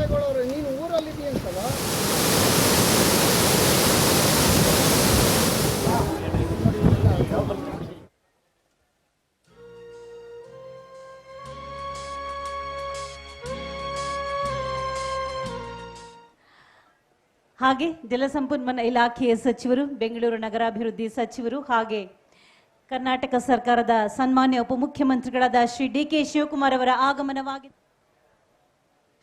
ಸಿದ್ದೇಗೌಡವ್ರೆ ನೀನು ಊರಲ್ಲಿದ್ದೀಯಂತಲ್ಲ ಹಾಗೆ ಜಲಸಂಪನ್ಮೂಲ ಇಲಾಖೆಯ ಸಚಿವರು, ಬೆಂಗಳೂರು ನಗರಾಭಿವೃದ್ಧಿ ಸಚಿವರು ಹಾಗೆ ಕರ್ನಾಟಕ ಸರ್ಕಾರದ ಸನ್ಮಾನ್ಯ ಉಪಮುಖ್ಯಮಂತ್ರಿಗಳಾದ ಶ್ರೀ ಡಿ ಕೆ ಶಿವಕುಮಾರ್ ಅವರ ಆಗಮನವಾಗಿದೆ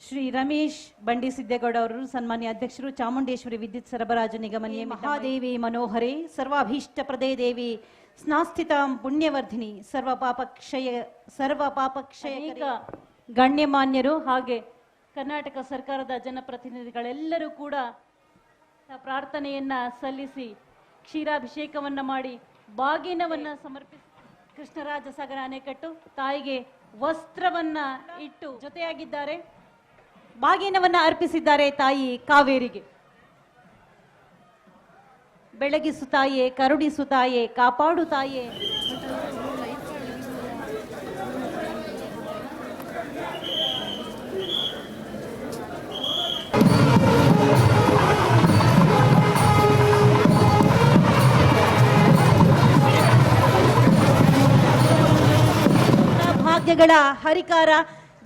ಶ್ರೀ ರಮೇಶ್ ಬಂಡಿ ಸಿದ್ದೇಗೌಡ ಅವರು ಸನ್ಮಾನ್ಯ ಅಧ್ಯಕ್ಷರು ಚಾಮುಂಡೇಶ್ವರಿ ವಿದ್ಯುತ್ ಸರಬರಾಜು ನಿಗಮ ಮಹಾದೇವಿ ಮನೋಹರಿ ಸರ್ವಾಭೀಷ್ಟ ಪ್ರದೇ ದೇವಿ ಸ್ನಾಸ್ಥಿತ ಪುಣ್ಯವರ್ಧಿನಿ ಸರ್ವ ಪಾಪಕ್ಷಯ ಸರ್ವ ಪಾಪಕ್ಷಯ ಗಣ್ಯಮಾನ್ಯರು ಹಾಗೆ ಕರ್ನಾಟಕ ಸರ್ಕಾರದ ಜನಪ್ರತಿನಿಧಿಗಳೆಲ್ಲರೂ ಕೂಡ ಪ್ರಾರ್ಥನೆಯನ್ನ ಸಲ್ಲಿಸಿ ಕ್ಷೀರಾಭಿಷೇಕವನ್ನ ಮಾಡಿ ಬಾಗಿನವನ್ನ ಸಮರ್ಪಿಸಿ. ಕೃಷ್ಣರಾಜ ಸಾಗರ ಅಣೆಕಟ್ಟು ತಾಯಿಗೆ ವಸ್ತ್ರವನ್ನ ಇಟ್ಟು ಜೊತೆಯಾಗಿದ್ದಾರೆ. ಬಾಗಿನವನ್ನ ಅರ್ಪಿಸಿದ್ದಾರೆ ತಾಯಿ ಕಾವೇರಿಗೆ. ಬೆಳಗಿಸು ತಾಯೇ ಕರುಣಿಸು ತಾಯೇ ಕಾಪಾಡು ತಾಯೇ. ಭಾಗ್ಯಗಳ ಹರಿಕಾರ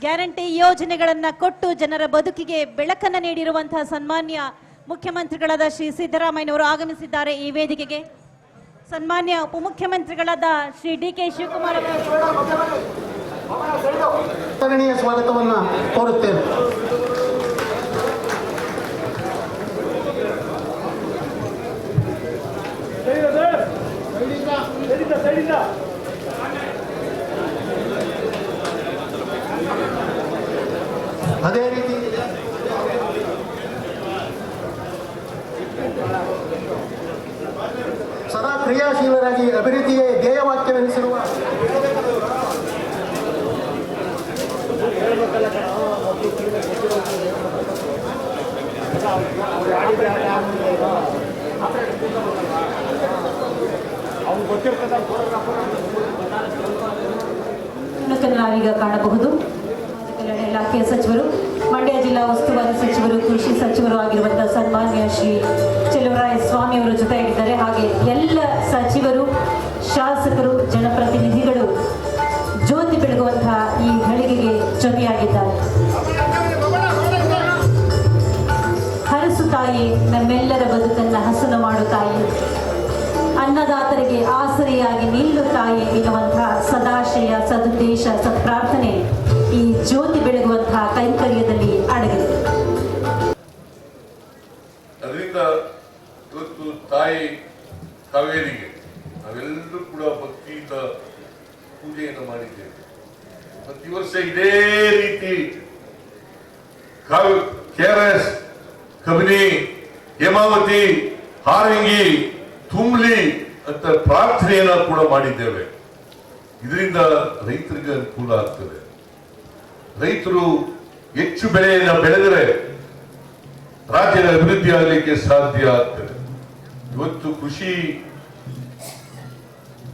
ಗ್ಯಾರಂಟಿ ಯೋಜನೆಗಳನ್ನ ಕೊಟ್ಟು ಜನರ ಬದುಕಿಗೆ ಬೆಳಕನ್ನ ನೀಡಿರುವಂತಹ ಸನ್ಮಾನ್ಯ ಮುಖ್ಯಮಂತ್ರಿಗಳಾದ ಶ್ರೀ ಸಿದ್ದರಾಮಯ್ಯನವರು ಆಗಮಿಸಿದ್ದಾರೆ ಈ ವೇದಿಕೆಗೆ. ಸನ್ಮಾನ್ಯ ಉಪಮುಖ್ಯಮಂತ್ರಿಗಳಾದ ಶ್ರೀ ಡಿ ಕೆ ಶಿವಕುಮಾರ್ ಅವರು. ಆದರಣೀಯ ಸೈಡಿಂದ ಕೋರುತ್ತೇನೆ. ಅದೇ ರೀತಿ ಸದಾ ಕ್ರಿಯಾಶೀಲರಾಗಿ ಅಭಿವೃದ್ಧಿಯೇ ಧ್ಯೇಯವಾಕ್ಯವೆನಿಸಿರುವ ನಾವೀಗ ಕಾಣಬಹುದು. ಕಲ್ಯಾಣ ಇಲಾಖೆಯ ಸಚಿವರು, ಮಂಡ್ಯ ಜಿಲ್ಲಾ ಉಸ್ತುವಾರಿ ಸಚಿವರು, ಕೃಷಿ ಸಚಿವರು ಆಗಿರುವಂತಹ ಸನ್ಮಾನ್ಯ ಶ್ರೀ ಚೆಲುವರಾಯ ಸ್ವಾಮಿ ಅವರ ಜೊತೆಯಾಗಿದ್ದಾರೆ. ಹಾಗೆ ಎಲ್ಲ ಸಚಿವರು, ಶಾಸಕರು, ಜನಪ್ರತಿನಿಧಿಗಳು ಜ್ಯೋತಿ ಬೆಳಗುವಂತಹ ಈ ಘಳಿಗೆಗೆ ಜೊತೆಯಾಗಿದ್ದಾರೆ. ಹರಸು ತಾಯಿ, ನಮ್ಮೆಲ್ಲರ ಬದುಕನ್ನ ಹಸನು ಮಾಡು ತಾಯಿ. ಅನ್ನದಾತರಿಗೆ ಆಸರೆಯಾಗಿ ನಿಲ್ಲು ತಾಯಿ ಎನ್ನುವಂತಹ ಸದಾಶಯ, ಸದುದ್ದೇಶ ಸತ್ಪ್ರಾರ್ಥನೆ ಈ ಜ್ಯೋತಿ ಬೆಳಗುವಂತಹ ಕೈಂಕರ್ಯದಲ್ಲಿ ಅಡಗಿದೆ. ಅದರಿಂದ ಇವತ್ತು ತಾಯಿ ಕಾವೇರಿಗೆ ನಾವೆಲ್ಲರೂ ಕೂಡ ಭಕ್ತಿಯಿಂದ ಪೂಜೆಯನ್ನು ಮಾಡಿದ್ದೇವೆ. ಪ್ರತಿ ವರ್ಷ ಇದೇ ರೀತಿ K R S Kabini, Hemavathi, Harangi, ತುಂಬಲಿ ಅಂತ ಪ್ರಾರ್ಥನೆಯನ್ನ ಕೂಡ ಮಾಡಿದ್ದೇವೆ. ಇದರಿಂದ ರೈತರಿಗೆ ಅನುಕೂಲ ಆಗ್ತದೆ. ರೈತರು ಹೆಚ್ಚು ಬೆಳೆಯನ್ನು ಬೆಳೆದರೆ ರಾಜ್ಯದ ಅಭಿವೃದ್ಧಿ ಆಗಲಿಕ್ಕೆ ಸಾಧ್ಯ ಆಗ್ತದೆ. ಇವತ್ತು ಕೃಷಿ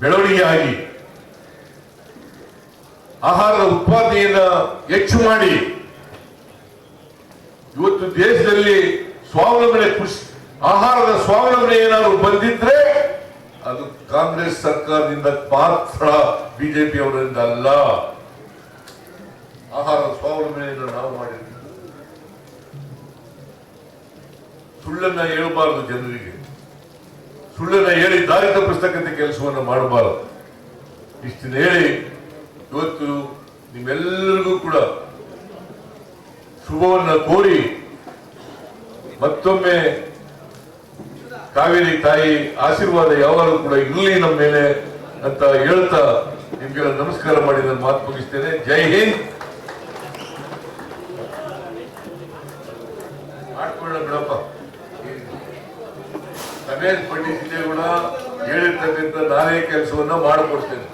ಬೆಳವಣಿಗೆಯಾಗಿ ಆಹಾರದ ಉತ್ಪಾದನೆಯನ್ನ ಹೆಚ್ಚು ಮಾಡಿ ಇವತ್ತು ದೇಶದಲ್ಲಿ ಸ್ವಾವಲಂಬನೆ ಕೃಷಿ, ಆಹಾರದ ಸ್ವಾವಲಂಬನೆ ಏನಾದ್ರು ಬಂದಿದ್ರೆ ಅದು ಕಾಂಗ್ರೆಸ್ ಸರ್ಕಾರದಿಂದ ಮಾತ್ರ ಬಿಜೆಪಿ ಅವರಿಂದ ಅಲ್ಲ. ಆಹಾರ ಸ್ವಾವಲಂಬನೆಯನ್ನು ನಾವು ಮಾಡಿದ್ದೇವೆ ಸುಳ್ಳನ್ನ ಹೇಳಬಾರದು ಜನರಿಗೆ ಸುಳ್ಳನ್ನ ಹೇಳಿ ದಾರಿ ತಪ್ಪಿಸ್ತಕ್ಕಂಥ ಕೆಲಸವನ್ನು ಮಾಡಬಾರದು ಇಷ್ಟನ್ನ ಹೇಳಿ ಇವತ್ತು ನಿಮ್ಮೆಲ್ಲರಿಗೂ ಕೂಡ ಶುಭವನ್ನು ಕೋರಿ ಮತ್ತೊಮ್ಮೆ ಕಾವೇರಿ ತಾಯಿ ಆಶೀರ್ವಾದ ಯಾವಾಗಲೂ ಕೂಡ ಇರಲಿ ನಮ್ಮ ಮೇಲೆ ಅಂತ ಹೇಳ್ತಾ ನಿಮ್ಗೆಲ್ಲ ನಮಸ್ಕಾರ ಮಾಡಿ ನಾನು ಮಾತು ಮುಗಿಸ್ತೇನೆ ಜೈ ಹಿಂದ್ ಮಾಡ್ಕೊಳ್ಳ ಬಿಡಪ್ಪ. ರಮೇಶ್ ಪಂಡಿತ್ ಕೂಡ ಹೇಳಿರ್ತಕ್ಕಂಥ ನಾನೇ ಕೆಲಸವನ್ನ ಮಾಡಿಕೊಡ್ತೇನೆ.